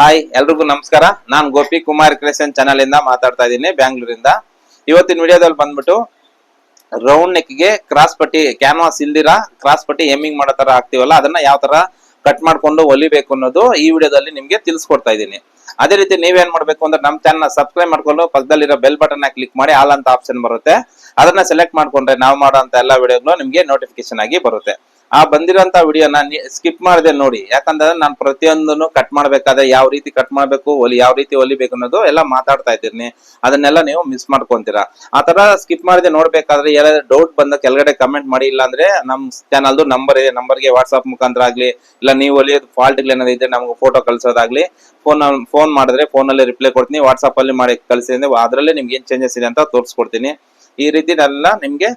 Hi, ಎಲ್ರಿಗೂ ನಮಸ್ಕಾರ. ನಾನ್ ಗೋಪಿ ಕುಮಾರ್ ಕ್ರಿಯೇಷನ್ ಚಾನಲ್ ಇಂದ ಮಾತಾಡ್ತಾ ಇದ್ದೀನಿ ಬ್ಯಾಂಗ್ಳೂರಿಂದ. ಇವತ್ತಿನ ವಿಡಿಯೋದಲ್ಲಿ ಬಂದ್ಬಿಟ್ಟು ರೌಂಡ್ ನೆಕ್ಗೆ ಕ್ರಾಸ್ ಪಟ್ಟಿ, ಕ್ಯಾನ್ವಾಸ್ ಇಲ್ದಿರ, ಕ್ರಾಸ್ ಪಟ್ಟಿ ಎಮ್ಮಿಂಗ್ ಮಾಡೋ ತರ ಆಗ್ತೀವಲ್ಲ, ಅದನ್ನ ಯಾವ ತರ ಕಟ್ ಮಾಡ್ಕೊಂಡು ಹೊಲಿಬೇಕು ಅನ್ನೋದು ಈ ವಿಡಿಯೋದಲ್ಲಿ ನಿಮ್ಗೆ ತಿಳಿಸ್ಕೊಡ್ತಾ ಇದ್ದೀನಿ. ಅದೇ ರೀತಿ ನೀವೇನ್ ಮಾಡ್ಬೇಕು ಅಂದ್ರೆ ನಮ್ಮ ಚಾನಲ್ ಸಬ್ಸ್ಕ್ರೈಬ್ ಮಾಡ್ಕೊಂಡು ಪಕ್ಕದಲ್ಲಿರೋ ಬೆಲ್ ಬಟನ್ ಕ್ಲಿಕ್ ಮಾಡಿ ಆಲ್ ಅಂತ ಆಪ್ಷನ್ ಬರುತ್ತೆ. ಅದನ್ನ ಸೆಲೆಕ್ಟ್ ಮಾಡ್ಕೊಂಡ್ರೆ ನಾವು ಮಾಡೋಂತ ಎಲ್ಲಾ ವಿಡಿಯೋಗಳು ನಿಮ್ಗೆ ನೋಟಿಫಿಕೇಶನ್ ಆಗಿ ಬರುತ್ತೆ. ಆ ಬಂದಿರೋಂತ ವಿಡಿಯೋನ ಸ್ಕಿಪ್ ಮಾಡಿದೆ ನೋಡಿ. ಯಾಕಂದ್ರೆ ನಾನು ಪ್ರತಿಯೊಂದನ್ನು ಕಟ್ ಮಾಡ್ಬೇಕಾದ್ರೆ ಯಾವ ರೀತಿ ಕಟ್ ಮಾಡ್ಬೇಕು, ಒಲಿ ಯಾವ ರೀತಿ ಒಲಿಬೇಕು ಅನ್ನೋದು ಎಲ್ಲ ಮಾತಾಡ್ತಾ ಇದ್ದೀನಿ. ಅದನ್ನೆಲ್ಲ ನೀವು ಮಿಸ್ ಮಾಡ್ಕೊಂತೀರಾ. ಆ ತರ ಸ್ಕಿಪ್ ಮಾಡಿದೆ ನೋಡ್ಬೇಕಾದ್ರೆ ಯಾರಾದ್ರೂ ಡೌಟ್ ಬಂದ ಕೆಳಗಡೆ ಕಮೆಂಟ್ ಮಾಡಿ ಇಲ್ಲ ಅಂದ್ರೆ ನಮ್ ಚಾನಲ್ದು ನಂಬರ್ ಇದೆ. ನಂಬರ್ಗೆ ವಾಟ್ಸ್ಆಪ್ ಮುಖಾಂತರ ಆಗ್ಲಿ ಇಲ್ಲ ನೀವು ಹೊಲಿಯೋದು ಫಾಲ್ಟ್ ಏನಾದ್ರು ಇದ್ರೆ ನಮ್ಗೆ ಫೋಟೋ ಕಳ್ಸೋದಾಗ್ಲಿ ಫೋನ್ ಫೋನ್ ಮಾಡಿದ್ರೆ ಫೋನ್ ಅಲ್ಲಿ ರಿಪ್ಲೈ ಕೊಡ್ತೀನಿ. ವಾಟ್ಸ್ಆಪ್ ಅಲ್ಲಿ ಮಾಡಿ ಕಳಿಸಿ ಅಂದ್ರೆ ಅದರಲ್ಲೇ ನಿಮ್ಗೆ ಏನ್ ಚೇಂಜಸ್ ಇದೆ ಅಂತ ತೋರಿಸ್ಕೊಡ್ತೀನಿ. ಈ ರೀತಿ ಎಲ್ಲ ನಿಮ್ಗೆ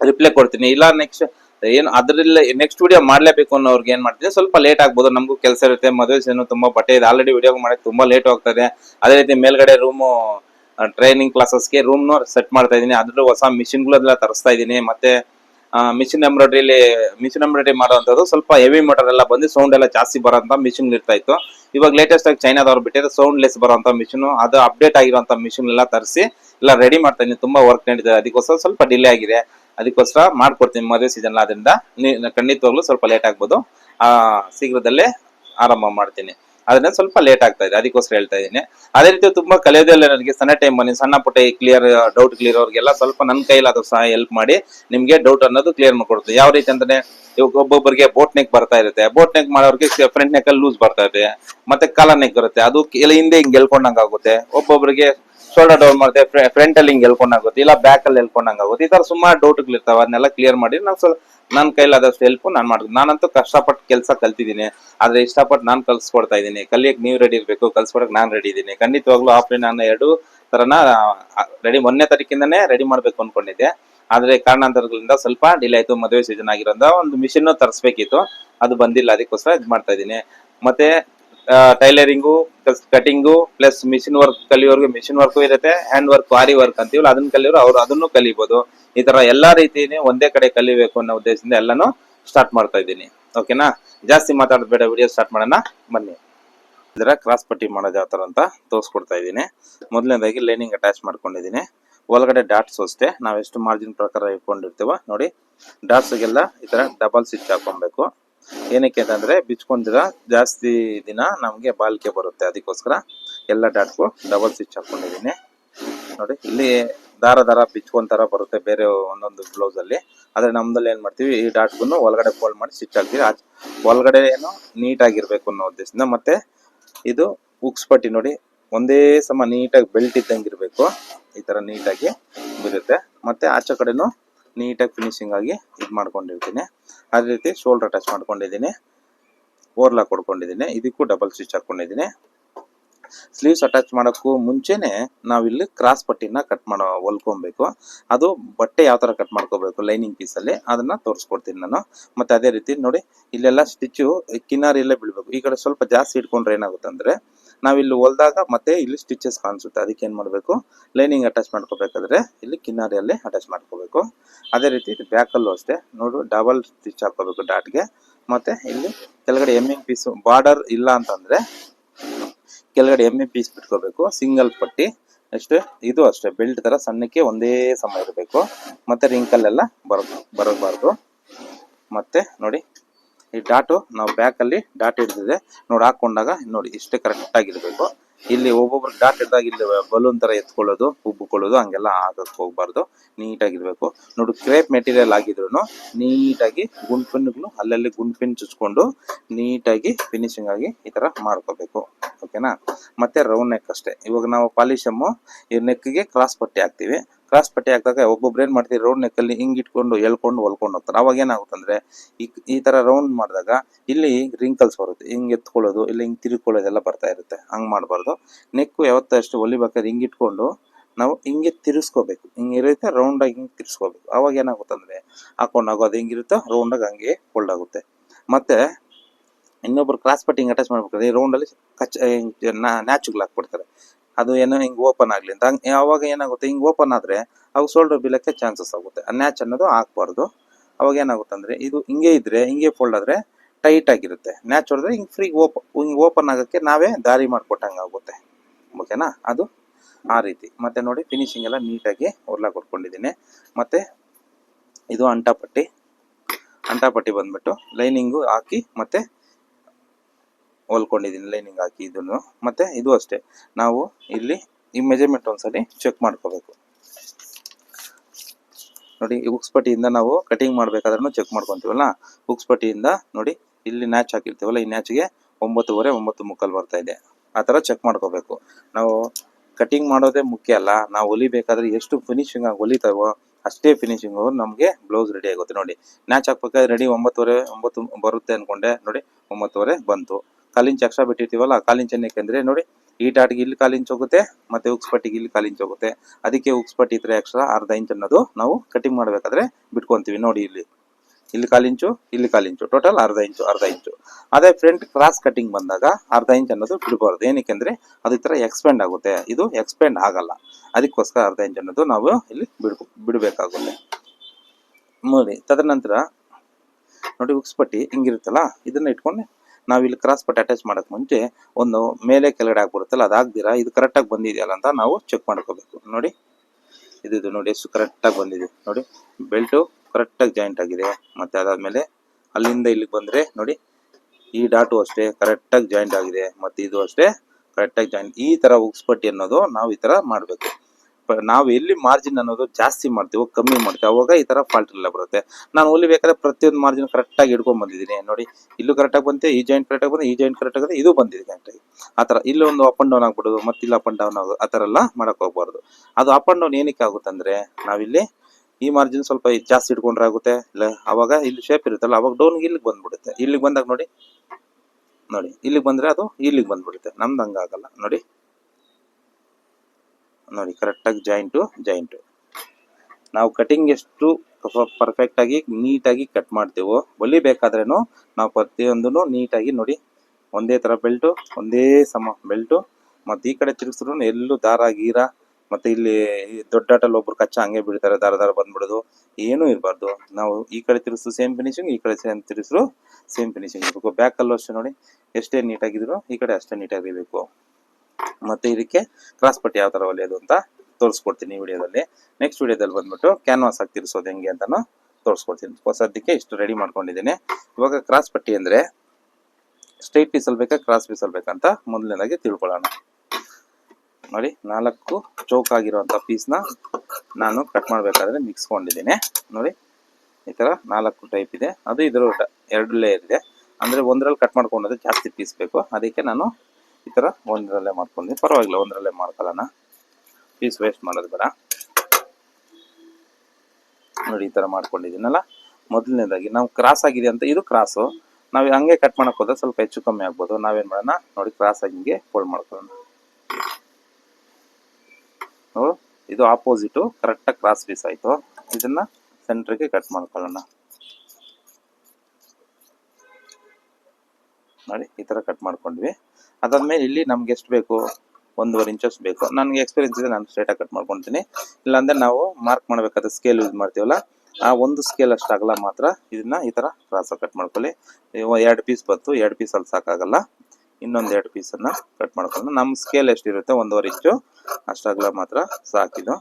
ರಿಪ್ಲೈ ಕೊಡ್ತೀನಿ. ಇಲ್ಲ ನೆಕ್ಸ್ಟ್ ಏನು ಅದ್ರಲ್ಲಿ ನೆಕ್ಸ್ಟ್ ವಿಡಿಯೋ ಮಾಡ್ಲೇಬೇಕು ಅನ್ನೋರ್ಗೆ ಏನ್ ಮಾಡ್ತೀನಿ ಸ್ವಲ್ಪ ಲೇಟ್ ಆಗ್ಬೋದು. ನಮಗೂ ಕೆಲಸ ಇರುತ್ತೆ. ಮದುವೆ ಏನು ತುಂಬಾ ಬಟ್ಟೆ ಇದೆ. ಆಲ್ರೆಡಿ ವಿಡಿಯೋ ಮಾಡಕ್ಕೆ ತುಂಬಾ ಲೇಟ್ ಹೋಗ್ತದೆ. ಅದೇ ರೀತಿ ಮೇಲ್ಗಡೆ ರೂಮು ಟ್ರೈನಿಂಗ್ ಕ್ಲಾಸಸ್ಗೆ ರೂಮ್ ಸೆಟ್ ಮಾಡ್ತಾ ಇದ್ದೀನಿ. ಅದ್ರಲ್ಲೂ ಹೊಸ ಮಿಷಿನ್ಗಳೆಲ್ಲ ತರಿಸ್ತಾ ಇದ್ದೀನಿ. ಮತ್ತೆ ಮಿಷಿನ್ ಎಂಬ್ರಾಯ್ಡ್ರಿಲಿ ಮಿಷಿನ್ ಎಂಬ್ರಾಯ್ಡ್ರಿ ಮಾಡೋವಂಥದ್ದು ಸ್ವಲ್ಪ ಹೆವಿ ಮೋಟರ್ ಎಲ್ಲ ಬಂದು ಸೌಂಡ್ ಎಲ್ಲ ಜಾಸ್ತಿ ಬರೋಂಥ ಮಿಷಿನ್ ಇರ್ತಾ ಇತ್ತು. ಇವಾಗ ಲೇಟೆಸ್ಟ್ ಆಗಿ ಚೈನಾದವ್ರು ಬಿಟ್ಟಿದ್ರೆ ಸೌಂಡ್ ಲೆಸ್ ಬರೋಂಥ ಮಿಷಿನ್ ಅದು ಅಪ್ಡೇಟ್ ಆಗಿರೋಂಥ ಮಿಷಿನ್ ಎಲ್ಲ ತರಿಸಿ ಎಲ್ಲ ರೆಡಿ ಮಾಡ್ತಾ ಇದ್ದೀನಿ. ತುಂಬಾ ವರ್ಕ್ ನಡೀತದೆ ಅದಕ್ಕೋಸ್ಕರ ಸ್ವಲ್ಪ ಡಿಲೇ ಆಗಿದೆ. ಅದಕ್ಕೋಸ್ಕರ ಮಾಡ್ಕೊಡ್ತೀನಿ ಮದುವೆ ಸೀಸನ್ ಆದ್ರಿಂದ. ಖಂಡಿತವಾಗ್ಲೂ ಸ್ವಲ್ಪ ಲೇಟ್ ಆಗ್ಬೋದು. ಆ, ಶೀಘ್ರದಲ್ಲೇ ಆರಂಭ ಮಾಡ್ತೀನಿ. ಅದನ್ನ ಸ್ವಲ್ಪ ಲೇಟ್ ಆಗ್ತಾ ಇದೆ. ಅದಕ್ಕೋಸ್ಕರ ಹೇಳ್ತಾ ಇದ್ದೀನಿ. ಅದೇ ರೀತಿ ತುಂಬಾ ಕಲಿಯೋದಲ್ಲ ನನಗೆ ಸಣ್ಣ ಟೈಮ್ ಬನ್ನಿ. ಸಣ್ಣ ಪುಟ್ಟ ಕ್ಲಿಯರ್ ಡೌಟ್ ಕ್ಲಿಯರ್ ಅವ್ರಿಗೆಲ್ಲ ಸ್ವಲ್ಪ ನನ್ನ ಕೈಲಾದ್ರು ಸಹ ಹೆಲ್ಪ್ ಮಾಡಿ ನಿಮ್ಗೆ ಡೌಟ್ ಅನ್ನೋದು ಕ್ಲಿಯರ್ ಮಾಡ್ಕೊಡ್ತೀವಿ ಯಾವ ರೀತಿ ಅಂದ್ರೆ ಇವಾಗ ಒಬ್ಬೊಬ್ಬರಿಗೆ ಬೋಟ್ ನೆಕ್ ಬರ್ತಾ ಇರುತ್ತೆ. ಬೋಟ್ ನೆಕ್ ಮಾಡೋರಿಗೆ ಫ್ರಂಟ್ ನೆಕ್ ಅಲ್ಲಿ ಲೂಸ್ ಬರ್ತಾ ಇದೆ ಮತ್ತೆ ಕಾಲ ನೆಕ್ ಬರುತ್ತೆ. ಅದು ಹಿಂದೆ ಹಿಂಗೆ ಗೆಲ್ಕೊಂಡಂಗೆ ಆಗುತ್ತೆ ಒಬ್ಬೊಬ್ಬರಿಗೆ ಶೋಲ್ಡರ್ ಡೌನ್ ಮಾಡ್ತೇವೆ ಫ್ರಂಟ್ ಅಲ್ಲಿ ಹಿಂಗೆ ಎಳ್ಕೊಂಡಾಗುತ್ತೆ ಇಲ್ಲ ಬ್ಯಾಕ್ ಅಲ್ಲಿ ಆಗುತ್ತೆ ಈ ತರ ಸುಮಾರು ಡೌಟ್ಗಳು ಇರ್ತಾವೆ, ಅದನ್ನೆಲ್ಲ ಕ್ಲಿಯರ್ ಮಾಡಿ ನಾನು ಸ್ವಲ್ಪ ನನ್ನ ಕೈಲಾದಷ್ಟು ಹೆಲ್ಪ್ ನಾನು ಮಾಡ್ತೀನಿ. ನಾನಂತೂ ಕಷ್ಟಪಟ್ಟು ಕೆಲಸ ಕಲ್ತಿದ್ದೀನಿ, ಆದ್ರೆ ಇಷ್ಟಪಟ್ಟು ನಾನು ಕಲ್ಸ್ಕೊಡ್ತಾ ಇದ್ದೀನಿ. ಕಲಿಯಕ್ಕೆ ನೀವು ರೆಡಿ ಇರಬೇಕು, ಕಲ್ಸ್ಕೊಡಕ್ ನಾನು ರೆಡಿ ಇದ್ದೀನಿ. ಖಂಡಿತವಾಗ್ಲೂ ಆಫ್ಲೈನ್ ನಾನು ಎರಡು ತರನ ರೆಡಿ ಮೊನ್ನೆ ತಾರೀಕಿಂದನೇ ರೆಡಿ ಮಾಡ್ಬೇಕು ಅನ್ಕೊಂಡಿದ್ದೆ. ಆದ್ರೆ ಕಾರಣಾಂತರಗಳಿಂದ ಸ್ವಲ್ಪ ಡಿಲೇ ಆಯ್ತು, ಮದುವೆ ಸೀಸನ್ ಆಗಿರೋದ್ರಿಂದ ಒಂದು ಮಿಷಿನ್ ತರಿಸ್ಬೇಕಿತ್ತು. ಅದು ಬಂದಿಲ್ಲ, ಅದಕ್ಕೋಸ್ಕರ ಇದು ಮಾಡ್ತಾ ಇದ್ದೀನಿ. ಮತ್ತೆ tailoring plus cutting plus machine work ಕಲಿಯೋರ್ಗೆ machine work ಇರುತ್ತೆ ಹ್ಯಾಂಡ್ ವರ್ಕ್ ವಾರಿ ವರ್ಕ್ ಅಂತೀವಲ್ಲ, ಅದನ್ನ ಕಲಿಯೋರು ಅವ್ರು ಅದನ್ನು ಕಲಿಬಹುದು ಈ ತರ ಎಲ್ಲಾ ರೀತಿನೇ ಒಂದೇ ಕಡೆ ಕಲಿಬೇಕು ಅನ್ನೋ ಉದ್ದೇಶದಿಂದ ಎಲ್ಲಾನು ಸ್ಟಾರ್ಟ್ ಮಾಡ್ತಾ ಇದ್ದೀನಿ. ಓಕೆನಾ ಜಾಸ್ತಿ ಮಾತಾಡೋದು ಬೇಡ ವಿಡಿಯೋ ಸ್ಟಾರ್ಟ್ ಮಾಡೋಣ. ಬನ್ನಿ. ಇದರ ಕ್ರಾಸ್ ಪಟ್ಟಿ ಮಾಡೋದು ಯಾವ ತರ ಅಂತ ತೋರಿಸ್ಕೊಡ್ತಾ ಇದ್ದೀನಿ. ಮೊದಲನೇದಾಗಿ ಲೈನಿಂಗ್ ಅಟ್ಯಾಚ್ ಮಾಡ್ಕೊಂಡಿದ್ದೀನಿ. ಒಳಗಡೆ ಡಾಟ್ಸ್ ಅಷ್ಟೇ ನಾವು ಎಷ್ಟು ಮಾರ್ಜಿನ್ ಪ್ರಕಾರ ಇಟ್ಕೊಂಡಿರ್ತೀವೋ ನೋಡಿ ಡಾಟ್ಸ್ಗೆಲ್ಲ ಈ ತರ ಡಬಲ್ ಸ್ಟಿಚ್ ಹಾಕೊಬೇಕು ಏನಕ್ಕೆ ಅಂತಂದ್ರೆ ಬಿಚ್ಕೊಂಡಿರ ಜಾಸ್ತಿ ದಿನ ನಮಗೆ ಬಾಳಿಕೆ ಬರುತ್ತೆ. ಅದಕ್ಕೋಸ್ಕರ ಎಲ್ಲ ಡಾಟ್ಗೂ ಡಬಲ್ ಸ್ಟಿಚ್ ಹಾಕೊಂಡಿದ್ದೀನಿ. ನೋಡಿ, ಇಲ್ಲಿ ದಾರ ದಾರ ಬಿಚ್ಕೊಂತರ ಬರುತ್ತೆ ಬೇರೆ ಒಂದೊಂದು ಬ್ಲೌಸ್ ಅಲ್ಲಿ. ಆದ್ರೆ ನಮ್ದಲ್ಲಿ ಏನ್ ಮಾಡ್ತೀವಿ, ಈ ಡಾಟ್ಗೂ ಒಳಗಡೆ ಫೋಲ್ಡ್ ಮಾಡಿ ಸ್ಟಿಚ್ ಹಾಕ್ತೀವಿ. ಆ ಒಳಗಡೆ ಏನು ನೀಟ್ ಆಗಿರ್ಬೇಕು ಅನ್ನೋ ಉದ್ದೇಶದಿಂದ ಮತ್ತೆ ಇದು ಉಕ್ಸ್ ಪಟ್ಟಿ ನೋಡಿ, ಒಂದೇ ಸಮ ನೀಟಾಗಿ ಬೆಲ್ಟ್ ಇದ್ದಂಗೆ ಇರಬೇಕು ಈ ತರ ನೀಟಾಗಿ ಬೀರುತ್ತೆ ಮತ್ತೆ ಆಚೆ ಕಡೆನೂ ನೀಟಾಗಿ ಫಿನಿಶಿಂಗ್ ಆಗಿ ಇದು ಮಾಡ್ಕೊಂಡಿರ್ತೀನಿ. ಅದೇ ರೀತಿ ಶೋಲ್ಡರ್ ಅಟ್ಯಾಚ್ ಮಾಡ್ಕೊಂಡಿದ್ದೀನಿ. ಓರ್ಲಾ ಕೊಡ್ಕೊಂಡಿದ್ದೀನಿ ಇದಕ್ಕೂ ಡಬಲ್ ಸ್ಟಿಚ್ ಹಾಕೊಂಡಿದ್ದೀನಿ. ಸ್ಲೀವ್ಸ್ ಅಟ್ಯಾಚ್ ಮಾಡೋಕ್ಕೂ ಮುಂಚೆನೆ ನಾವಿಲ್ಲಿ ಕ್ರಾಸ್ ಪಟ್ಟಿನ ಕಟ್ ಮಾಡೋ, ಹೊಲ್ಕೊಬೇಕು. ಅದು ಬಟ್ಟೆ ಯಾವ ತರ ಕಟ್ ಮಾಡ್ಕೋಬೇಕು ಲೈನಿಂಗ್ ಪೀಸಲ್ಲಿ ಅದನ್ನ ತೋರಿಸ್ಕೊಡ್ತೀನಿ ನಾನು. ಮತ್ತೆ ಅದೇ ರೀತಿ ನೋಡಿ, ಇಲ್ಲೆಲ್ಲ ಸ್ಟಿಚ್ಚು ಕಿನಾರಿಯಲ್ಲೇ ಬೀಳ್ಬೇಕು. ಈ ಕಡೆ ಸ್ವಲ್ಪ ಜಾಸ್ತಿ ಇಟ್ಕೊಂಡ್ರೆ ಏನಾಗುತ್ತೆ ಅಂದ್ರೆ ನಾವಿಲ್ಲಿ ಹೊಲ್ದಾಗ ಮತ್ತೆ ಇಲ್ಲಿ ಸ್ಟಿಚಸ್ ಕಾಣಿಸುತ್ತೆ. ಅದಕ್ಕೆ ಏನು ಮಾಡಬೇಕು? ಲೈನಿಂಗ್ ಅಟ್ಯಾಚ್ ಮಾಡ್ಕೋಬೇಕಾದ್ರೆ ಇಲ್ಲಿ ಕಿನ್ನಾರಿಯಲ್ಲಿ ಅಟ್ಯಾಚ್ ಮಾಡ್ಕೋಬೇಕು. ಅದೇ ರೀತಿ ಬ್ಯಾಕಲ್ಲೂ ಅಷ್ಟೇ. ನೋಡು ಡಬಲ್ ಸ್ಟಿಚ್ ಹಾಕೋಬೇಕು ಡಾಟ್ಗೆ ಮತ್ತೆ ಇಲ್ಲಿ ಕೆಳಗಡೆ ಎಮ್ಮಿಂಗ್ ಪೀಸ್ ಬಾರ್ಡರ್ ಇಲ್ಲ ಅಂತಂದ್ರೆ ಕೆಳಗಡೆ ಎಮ್ಮೆ ಪೀಸ್ ಬಿಟ್ಕೋಬೇಕು. ಸಿಂಗಲ್ ಪಟ್ಟಿ. ನೆಕ್ಸ್ಟ್ ಇದು ಅಷ್ಟೇ. ಬೆಲ್ಟ್ ತರ ಸಣ್ಣಕ್ಕೆ ಒಂದೇ ಸಮ ಇರಬೇಕು. ಮತ್ತೆ ರಿಂಕಲ್ ಎಲ್ಲ ಬರ ಬರಬಾರ್ದು. ಮತ್ತೆ ನೋಡಿ ಈ ಡಾಟು ನಾವು ಬ್ಯಾಕ್ ಅಲ್ಲಿ ಡಾಟ್ ಹಿಡಿದಿದೆ. ನೋಡಿ ಹಾಕೊಂಡಾಗ ನೋಡಿ ಇಷ್ಟೇ ಕರೆಕ್ಟ್ ಇಲ್ಲಿ ಒಬ್ಬೊಬ್ರು ಡಾಟ್ ಹಿಡ್ದಾಗ ಇಲ್ಲಿ ಬಲೂನ್ ತರ ಎತ್ಕೊಳ್ಳೋದು ಉಬ್ಬಿಕೊಳ್ಳೋದು ಹಂಗೆಲ್ಲ ಆಗಕ್ ಹೋಗ್ಬಾರ್ದು. ನೀಟಾಗಿರಬೇಕು ನೋಡಿ ಕ್ರೇಪ್ ಮೆಟೀರಿಯಲ್ ಆಗಿದ್ರು ನೀಟಾಗಿ ಗುಂಡ್ಪಿನ್ಗಳು ಅಲ್ಲಲ್ಲಿ ಗುಂಡ್ಪಿನ್ ಚುಚ್ಕೊಂಡು ನೀಟಾಗಿ ಫಿನಿಶಿಂಗ್ ಆಗಿ ಈ ತರ ಮಾಡ್ಕೋಬೇಕು. ಓಕೆನಾ ಮತ್ತೆ ರೌಂಡ್ ನೆಕ್ ಅಷ್ಟೇ. ಇವಾಗ ನಾವು ಪಾಲಿಶಮ್ಮು ಈ ನೆಕ್ಗೆ ಕ್ರಾಸ್ ಪಟ್ಟಿ ಹಾಕ್ತಿವಿ. ಕ್ರಾಸ್ ಪಟ್ಟಿ ಹಾಕಿದಾಗ ಒಬ್ಬೊಬ್ರು ಏನ್ ಮಾಡ್ತೀವಿ ರೌಂಡ್ ನೆಕ್ಕಲ್ಲಿ ಹಿಂಗೆ ಇಟ್ಕೊಂಡು, ಎಳ್ಕೊಂಡು, ಹೊಲ್ಕೊಂಡು ಹೋಗ್ತಾರೆ. ಅವಾಗ ಏನಾಗುತ್ತೆ ಅಂದ್ರೆ, ಈ ಈ ತರ ರೌಂಡ್ ಮಾಡಿದಾಗ ಇಲ್ಲಿ ರಿಂಕಲ್ಸ್ ಬರುತ್ತೆ. ಹಿಂಗೆ ಎತ್ಕೊಳ್ಳೋದು, ಇಲ್ಲ ಹಿಂಗೆ ತಿರ್ಕೊಳ್ಳೋದೆಲ್ಲ ಬರ್ತಾ ಇರುತ್ತೆ. ಹಂಗೆ ಮಾಡಬಾರ್ದು. ನೆಕ್ಕು ಯಾವತ್ತೂ ಅಷ್ಟು ಹೊಲಿಬೇಕಾದ್ರೆ ಹಿಂಗ್ ಇಟ್ಕೊಂಡು, ನಾವು ಹಿಂಗೆ ತಿರ್ಸ್ಕೋಬೇಕು. ಹಿಂಗೆ ಇರುತ್ತೆ ರೌಂಡ್ ಆಗಿ ಹಿಂಗೆ ತಿರ್ಸ್ಕೋಬೇಕು. ಅವಾಗ ಏನಾಗುತ್ತೆ ಅಂದ್ರೆ ಹಾಕೊಂಡಾಗ ಅದು ಹೆಂಗಿರುತ್ತೋ ರೌಂಡ್ ಆಗಿ ಹಂಗೆ ಫೋಲ್ಡ್ ಆಗುತ್ತೆ. ಮತ್ತೆ, ಇನ್ನೊಬ್ರು ಕ್ರಾಸ್ ಪಟ್ಟಿಂಗ್ ಅಟ್ಯಾಚ್ ಮಾಡ್ಬೇಕಾದ್ರೆ ಈ ರೌಂಡ್ ಅಲ್ಲಿ ಕಚ್ ನ್ಯಾಚುಗಳು ಹಾಕ್ಬಿಡ್ತಾರೆ. ಅದು ಏನೋ ಹಿಂಗೆ ಓಪನ್ ಆಗಲಿ ಅಂತ. ಹಂಗೆ ಅವಾಗ ಏನಾಗುತ್ತೆ, ಹಿಂಗೆ ಓಪನ್ ಆದ್ರೆ ಅವಾಗ ಶೋಲ್ಡರ್ ಬೀಳಕ್ಕೆ ಚಾನ್ಸಸ್ ಆಗುತ್ತೆ. ಅನ್ಯಾಚ್ ನ್ಯಾಚ್ ಅನ್ನೋದು ಹಾಕ್ಬಾರ್ದು ಅವಾಗ ಏನಾಗುತ್ತೆ ಅಂದ್ರೆ, ಇದು ಹಿಂಗೆ ಇದ್ರೆ, ಹಿಂಗೆ ಫೋಲ್ಡ್ ಆದ್ರೆ ಟೈಟ್ ಆಗಿರುತ್ತೆ. ನ್ಯಾಚ್ ಹೊಡೆದ್ರೆ ಹಿಂಗೆ ಫ್ರೀ ಓಪ ಹಿಂಗೆ ಓಪನ್ ಆಗೋಕ್ಕೆ ನಾವೇ ದಾರಿ ಮಾಡಿಕೊಟ್ಟಂಗೆ ಆಗುತ್ತೆ ಓಕೆನಾ? ಅದು ಆ ರೀತಿ. ಮತ್ತೆ ನೋಡಿ ಫಿನಿಶಿಂಗ್ ಎಲ್ಲ ನೀಟಾಗಿ ಹೊರ್ಲ ಕೊಟ್ಕೊಂಡಿದ್ದೀನಿ. ಮತ್ತೆ ಇದು ಅಂಟಾಪಟ್ಟಿ ಅಂಟಾಪಟ್ಟಿ ಬಂದ್ಬಿಟ್ಟು ಲೈನಿಂಗು ಹಾಕಿ ಮತ್ತೆ ಹೊಲ್ಕೊಂಡಿದ್ದೀನಿ ಲೈನಿಂಗ್ ಹಾಕಿ ಇದನ್ನು. ಮತ್ತೆ ಇದು ಅಷ್ಟೇ. ನಾವು ಇಲ್ಲಿ ಈ ಮೆಜರ್ಮೆಂಟ್ ಒಂದ್ಸಲಿ ಚೆಕ್ ಮಾಡ್ಕೋಬೇಕು. ನೋಡಿ, ಈ ಉಕ್ಸ್ ಪಟ್ಟಿಯಿಂದ ನಾವು ಕಟಿಂಗ್ ಮಾಡ್ಬೇಕಾದ್ರೂ ಚೆಕ್ ಮಾಡ್ಕೊತೀವಲ್ಲ ಉಕ್ಸ್ ಪಟ್ಟಿಯಿಂದ ನೋಡಿ, ಇಲ್ಲಿ ನ್ಯಾಚ್ ಹಾಕಿರ್ತೀವಲ್ಲ, ಈ ನ್ಯಾಚ್ಗೆ ಒಂಬತ್ತುವರೆ, ಒಂಬತ್ತು ಮುಕ್ಕಲ್ ಬರ್ತಾ ಇದೆ. ಆ ಥರ ಚೆಕ್ ಮಾಡ್ಕೋಬೇಕು. ನಾವು ಕಟಿಂಗ್ ಮಾಡೋದೇ ಮುಖ್ಯ ಅಲ್ಲ. ನಾವು ಹೊಲಿಬೇಕಾದ್ರೆ ಎಷ್ಟು ಫಿನಿಶಿಂಗ್ ಆಗಿ ಹೊಲಿತಾವೋ ಅಷ್ಟೇ ಫಿನಿಶಿಂಗ್ ನಮಗೆ ಬ್ಲೌಸ್ ರೆಡಿ ಆಗುತ್ತೆ. ನೋಡಿ ನ್ಯಾಚ್ ಹಾಕ್ಬೇಕಾದ್ರೆ ರೆಡಿ ಒಂಬತ್ತುವರೆ, ಒಂಬತ್ತು ಬರುತ್ತೆ ಅನ್ಕೊಂಡೆ. ನೋಡಿ, ಒಂಬತ್ತುವರೆ ಬಂತು. ಕಾಲಿಂಚ್ ಎಕ್ಸ್ಟ್ರಾ ಬಿಟ್ಟಿರ್ತೀವಲ್ಲ ಕಾಲಿಂಚ್ ಏನಕ್ಕೆ ನೋಡಿ. ಈ ಟಾಟ್ಗೆ ಇಲ್ಲಿ ಕಾಲಿಂಚ್ ಹೋಗುತ್ತೆ, ಮತ್ತೆ ಉಕ್ಸ್ ಪಟ್ಟಿಗೆ ಇಲ್ಲಿ ಕಾಲಿಂಚ್ ಹೋಗುತ್ತೆ. ಅದಕ್ಕೆ ಉಕ್ಸ್ ಪಟ್ಟಿ ಇದ್ರೆ ಎಕ್ಸ್ಟ್ರಾ ಅರ್ಧ ಇಂಚ್ ಅನ್ನೋದು ನಾವು ಕಟಿಂಗ್ ಮಾಡಬೇಕಾದ್ರೆ ಬಿಟ್ಕೊಂತೀವಿ ನೋಡಿ ಇಲ್ಲಿ. ಇಲ್ಲಿ ಕಾಲಿಂಚು ಇಲ್ಲಿ ಕಾಲಿಂಚು ಟೋಟಲ್ ಅರ್ಧ ಇಂಚು ಅರ್ಧ ಇಂಚು. ಅದೇ ಫ್ರಂಟ್ ಕ್ರಾಸ್ ಕಟಿಂಗ್ ಬಂದಾಗ ಅರ್ಧ ಇಂಚ್ ಅನ್ನೋದು ಬಿಡಬಾರ್ದು. ಏನಕ್ಕೆ ಅಂದ್ರೆ ಅದು ಈ ಥರ ಎಕ್ಸ್ಪೆಂಡ್ ಆಗುತ್ತೆ. ಇದು ಎಕ್ಸ್ಪೆಂಡ್ ಆಗಲ್ಲ. ಅದಕ್ಕೋಸ್ಕರ ಅರ್ಧ ಇಂಚ್ ಅನ್ನೋದು ನಾವು ಇಲ್ಲಿ ಬಿಡ್ ಬಿಡಬೇಕಾಗುತ್ತೆ. ನೋಡಿ, ತದನಂತರ ನೋಡಿ ಉಕ್ಸ್ಪಟ್ಟಿ ಹಿಂಗಿರುತ್ತಲ್ಲ, ಇದನ್ನ ಇಟ್ಕೊಂಡು ನಾವು ಇಲ್ಲಿ ಕ್ರಾಸ್ ಪಟ್ಟಿ ಅಟ್ಯಾಚ್ ಮಾಡಕ್ ಮುಂಚೆ ಒಂದು ಮೇಲೆ ಕೆಳಗಡೆ ಆಗ್ಬಿಡುತ್ತಲ್ಲ ಅದಾಗ್ದಿರಾ ಇದು ಕರೆಕ್ಟಾಗಿ ಬಂದಿದೆಯಲ್ಲ ಅಂತ ನಾವು ಚೆಕ್ ಮಾಡ್ಕೋಬೇಕು. ನೋಡಿ ಇದು ಇದು ನೋಡಿ, ಎಷ್ಟು ಕರೆಕ್ಟಾಗಿ ಬಂದಿದೆ. ನೋಡಿ, ಬೆಲ್ಟು ಕರೆಕ್ಟಾಗಿ ಜಾಯಿಂಟ್ ಆಗಿದೆ. ಮತ್ತೆ ಅದಾದ್ಮೇಲೆ ಅಲ್ಲಿಂದ ಇಲ್ಲಿಗೆ ಬಂದ್ರೆ, ನೋಡಿ, ಈ ಡಾಟು ಅಷ್ಟೇ ಕರೆಕ್ಟಾಗಿ ಜಾಯಿಂಟ್ ಆಗಿದೆ. ಮತ್ತೆ ಇದು ಅಷ್ಟೇ ಕರೆಕ್ಟಾಗಿ ಜಾಯಿಂಟ್ ಈ ತರ ಉಕ್ಸ್ಪಟ್ಟಿ ಅನ್ನೋದು ನಾವು ಈ ತರ ಮಾಡಬೇಕು. ನಾವು ಎಲ್ಲಿ ಮಾರ್ಜಿನ್ ಅನ್ನೋದು ಜಾಸ್ತಿ ಮಾಡ್ತೀವೋ ಕಮ್ಮಿ ಮಾಡ್ತೀವಿ. ಅವಾಗ ಈ ತರ ಫಾಲ್ಟ್ ಎಲ್ಲ ಬರುತ್ತೆ. ನಾನು ಹೊಲಿಬೇಕಾದ್ರೆ ಪ್ರತಿಯೊಂದು ಮಾರ್ಜಿನ್ ಕರೆಕ್ಟಾಗಿ ಇಟ್ಕೊಂಡ್ ಬಂದಿದ್ದೀನಿ. ನೋಡಿ, ಇಲ್ಲೂ ಕರೆಕ್ಟಾಗಿ ಬಂತೆ ಈ ಜಾಯಿಂಟ್ ಕರೆಕ್ಟಾಗಿ ಬಂದೆ ಈ ಜಾಯಿಂಟ್ ಕರೆಕ್ಟಾಗಿ ಆಗಿದೆ ಇದು ಬಂದಿದೆ ಅಂತ ಆ ಥರ ಇಲ್ಲಿ ಒಂದು ಅಪ್ ಅಂಡ್ ಡೌನ್ ಆಗ್ಬಿಡೋದು, ಮತ್ತೆ ಇಲ್ಲಿ ಅಪ್ ಅಂಡ್ ಡೌನ್ ಆಗೋದು, ಆ ಥರ ಎಲ್ಲ ಮಾಡಕ್ ಹೋಗ್ಬಾರ್ದು. ಅದು ಅಪ್ ಅಂಡ್ ಡೌನ್ ಏನಕ್ಕೆ ಆಗುತ್ತಂದ್ರೆ, ನಾವಿಲ್ಲಿ ಈ ಮಾರ್ಜಿನ್ ಸ್ವಲ್ಪ ಜಾಸ್ತಿ ಇಟ್ಕೊಂಡ್ರೆ ಆಗುತ್ತೆ, ಇಲ್ಲ, ಅವಾಗ ಇಲ್ಲಿ ಶೇಪ್ ಇರುತ್ತಲ್ಲ, ಅವಾಗ ಡೌನ್ಗೆ ಇಲ್ಲಿಗೆ ಬಂದ್ಬಿಡುತ್ತೆ. ಇಲ್ಲಿಗೆ ಬಂದಾಗ ನೋಡಿ ನೋಡಿ, ಇಲ್ಲಿಗೆ ಬಂದ್ರೆ ಅದು ಇಲ್ಲಿಗೆ ಬಂದ್ಬಿಡುತ್ತೆ. ನಮ್ದು ಹಂಗಾಗಲ್ಲ. ನೋಡಿ ನೋಡಿ ಕರೆಕ್ಟಾಗಿ ಜಾಯಿಂಟು ಜಾಯಿಂಟು ನಾವು ಕಟಿಂಗ್ ಎಷ್ಟು ಪರ್ಫೆಕ್ಟ್ ಆಗಿ ನೀಟಾಗಿ ಕಟ್ ಮಾಡ್ತೀವೋ ಹೊಲಿಬೇಕಾದ್ರೇನು ನಾವು ಪ್ರತಿಯೊಂದೂ ನೀಟಾಗಿ ನೋಡಿ. ಒಂದೇ ಥರ ಬೆಲ್ಟು, ಒಂದೇ ಸಮ ಬೆಲ್ಟು. ಮತ್ತು ಈ ಕಡೆ ತಿರುಗಿಸಿದ್ರು ಎಲ್ಲೂ ದಾರ, ಗೀರ, ಮತ್ತೆ ಇಲ್ಲಿ ದೊಡ್ಡಾಟಲ್ಲಿ ಒಬ್ರು ಕಚ್ಚ ಹಂಗೆ ಬಿಡ್ತಾರೆ ದಾರ ದಾರ ಬಂದ್ಬಿಡೋದು. ಏನೂ ಇರಬಾರ್ದು. ನಾವು ಈ ಕಡೆ ತಿರುಗಿಸು ಸೇಮ್ ಫಿನಿಶಿಂಗ್ ಈ ಕಡೆ ಸೇಮ್ ತಿರುಗಿಸ್ರು ಸೇಮ್ ಫಿನಿಶಿಂಗ್ ಇರಬೇಕು ಬ್ಯಾಕಲ್ಲೂ ಅಷ್ಟೇ ನೋಡಿ, ಎಷ್ಟೇ ನೀಟಾಗಿದ್ರು ಈ ಕಡೆ ಅಷ್ಟೇ ನೀಟಾಗಿರಬೇಕು ಮತ್ತೆ ಇದಕ್ಕೆ ಕ್ರಾಸ್ ಪಟ್ಟಿ ಯಾವ ತರ ಹೊಲಿಯೋದು ಅಂತ ತೋರಿಸ್ಕೊಡ್ತೀನಿ ಈ ವಿಡಿಯೋದಲ್ಲಿ. ನೆಕ್ಸ್ಟ್ ವಿಡಿಯೋದಲ್ಲಿ ಬಂದ್ಬಿಟ್ಟು ಕ್ಯಾನ್ವಾಸ್ ಹಾಕಿ ತಿರ್ಸೋದು ಹೆಂಗೆ ಅಂತಾನೂ ತೋರಿಸ್ಕೊಡ್ತೀನಿ. ಸದ್ಯಕ್ಕೆ ಇಷ್ಟು ರೆಡಿ ಮಾಡ್ಕೊಂಡಿದ್ದೀನಿ. ಇವಾಗ ಕ್ರಾಸ್ ಪಟ್ಟಿ ಅಂದ್ರೆ ಸ್ಟ್ರೈಟ್ ಪೀಸಲ್ಲಿ ಬೇಕಾ ಕ್ರಾಸ್ ಪೀಸಲ್ಲಿ ಬೇಕಂತ ಮೊದಲನೇದಾಗಿ ತಿಳ್ಕೊಳ್ಳೋಣ. ನೋಡಿ, ನಾಲ್ಕು ಚೌಕ್ ಆಗಿರುವಂಥ ಪೀಸ್ನ ನಾನು ಕಟ್ ಮಾಡಬೇಕಾದ್ರೆ ಮಿಕ್ಸ್ಕೊಂಡಿದ್ದೀನಿ ನೋಡಿ, ಈ ಥರ ನಾಲ್ಕು ಟೈಪ್ ಇದೆ. ಅದು ಇದರ ಎರಡು ಲೇಯರ್ ಇದೆ. ಅಂದರೆ ಒಂದರಲ್ಲಿ ಕಟ್ ಮಾಡ್ಕೊಂಡ್ರೆ ಜಾಸ್ತಿ ಪೀಸ್ ಬೇಕು. ಅದಕ್ಕೆ ನಾನು ಈ ಥರ ಒಂದರಲ್ಲೇ ಮಾಡ್ಕೊಂಡ್ವಿ ಪರವಾಗಿಲ್ಲ, ಒಂದರಲ್ಲೇ ಮಾಡ್ಕೊಳ್ಳೋಣ. ಪೀಸ್ ವೇಸ್ಟ್ ಮಾಡೋದು ಬೇಡ. ನೋಡಿ, ಈ ಥರ ಮಾಡ್ಕೊಂಡಿದ್ದೀನಲ್ಲ. ಮೊದಲನೇದಾಗಿ, ನಾವು ಕ್ರಾಸ್ ಆಗಿದೆ ಅಂತ, ಇದು ಕ್ರಾಸು. ನಾವು ಹಂಗೆ ಕಟ್ ಮಾಡಕ್ ಹೋದ್ರೆ ಸ್ವಲ್ಪ ಹೆಚ್ಚು ಕಮ್ಮಿ ಆಗ್ಬೋದು. ನಾವೇನ್ ಮಾಡೋಣ? ನೋಡಿ, ಕ್ರಾಸ್ ಆಗಿ ಹಿಂಗೆ ಫೋಲ್ಡ್ ಮಾಡ್ಕೊಳ್ಳೋಣ. ಇದು ಆಪೋಸಿಟು ಕರೆಕ್ಟಾಗಿ ಕ್ರಾಸ್ ಪೀಸ್ ಆಯಿತು. ಇದನ್ನ ಸೆಂಟ್ರಿಗೆ ಕಟ್ ಮಾಡ್ಕೊಳ್ಳೋಣ. ನೋಡಿ, ಈ ತರ ಕಟ್ ಮಾಡ್ಕೊಂಡ್ವಿ. ಅದಾದ್ಮೇಲೆ ಇಲ್ಲಿ ನಮ್ಗೆ ಎಷ್ಟು ಬೇಕು, ಒಂದೂವರೆ ಇಂಚಸ್ ಬೇಕು. ನನಗೆ ಎಕ್ಸ್ಪೀರಿಯನ್ಸ್ ಇದೆ, ನಾನು ಸ್ಟ್ರೈಟಾಗಿ ಕಟ್ ಮಾಡ್ಕೊಳ್ತೀನಿ ಇಲ್ಲಾಂದ್ರೆ ನಾವು ಮಾರ್ಕ್ ಮಾಡಬೇಕಾದ್ರೆ ಸ್ಕೇಲ್ ಯೂಸ್ ಮಾಡ್ತೀವಲ್ಲ, ಆ ಒಂದು ಸ್ಕೇಲ್ ಅಷ್ಟು ಅಗಲ ಮಾತ್ರ. ಇದನ್ನ ಈ ತರ ಕ್ರಾಸ್ ಕಟ್ ಮಾಡ್ಕೊಳ್ಳಿ. ಎರಡು ಪೀಸ್ ಬಂತು, ಎರಡು ಪೀಸ್ ಅಲ್ಲಿ ಸಾಕಾಗಲ್ಲ. ಇನ್ನೊಂದು ಎರಡು ಪೀಸನ್ನ ಕಟ್ ಮಾಡ್ಕೊಂಡು ನಮ್ಮ ಸ್ಕೇಲ್ ಎಷ್ಟಿರುತ್ತೆ ಒಂದೂವರೆ ಇಂಚು ಅಷ್ಟು ಅಗಲ ಮಾತ್ರ ಸಾಕಿದು